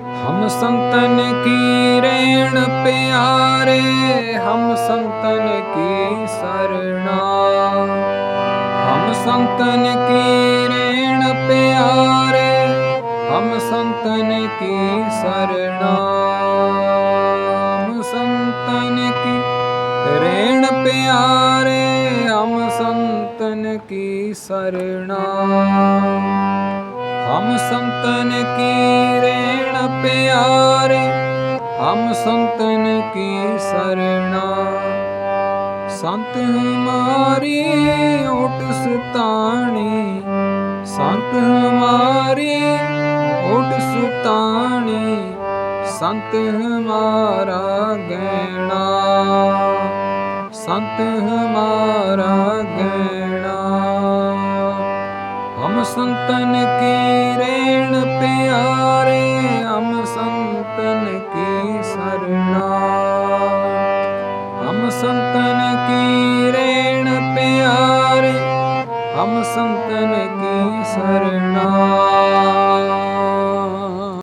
ਹਮ ਸੰਤਨ ਕੀ ਰੇਣ ਪਿਆਰੇ, ਹਮ ਸੰਤਨ ਕੀ ਸਰਣਾ। ਹਮ ਸੰਤਨ ਕੀ ਰੇਣ ਪਿਆਰੇ, ਹਮ ਸੰਤਨ ਕੀ ਸਰਣਾ। ਹਮ ਸੰਤਨ ਕੀ ਰੇਣ ਪਿਆਰੇ, ਹਮ ਸੰਤਨ ਕੀ ਸਰਣਾ। ਹਮ ਸੰਤਨ ਕੀ ਰੇਣ ਪਿਆਰੇ, ਹਮ ਸੰਤਨ ਕੀ ਸਰਣਾ। ਸੰਤ ਹਮਾਰੀ ਓਟ ਸੁਤਾਣੀ, ਸੰਤ ਹਮਾਰੀ ਓਟ ਸੁਤਾਣੀ, ਸੰਤ ਹਮਾਰਾ ਗੈਣਾ ਸੰਤ ਹਮਾਰਾ ਗੈਣਾ ਸੰਤਨ ਕੀ ਰੇਣ ਪਿਆਰੇ ਹਮ ਸੰਤਨ ਕੀ ਸਰਣਾ। ਹਮ ਸੰਤਨ ਕੀ ਰੇਣ ਪਿਆਰੇ ਹਮ ਸੰਤਨ ਕੀ ਸਰਣਾ।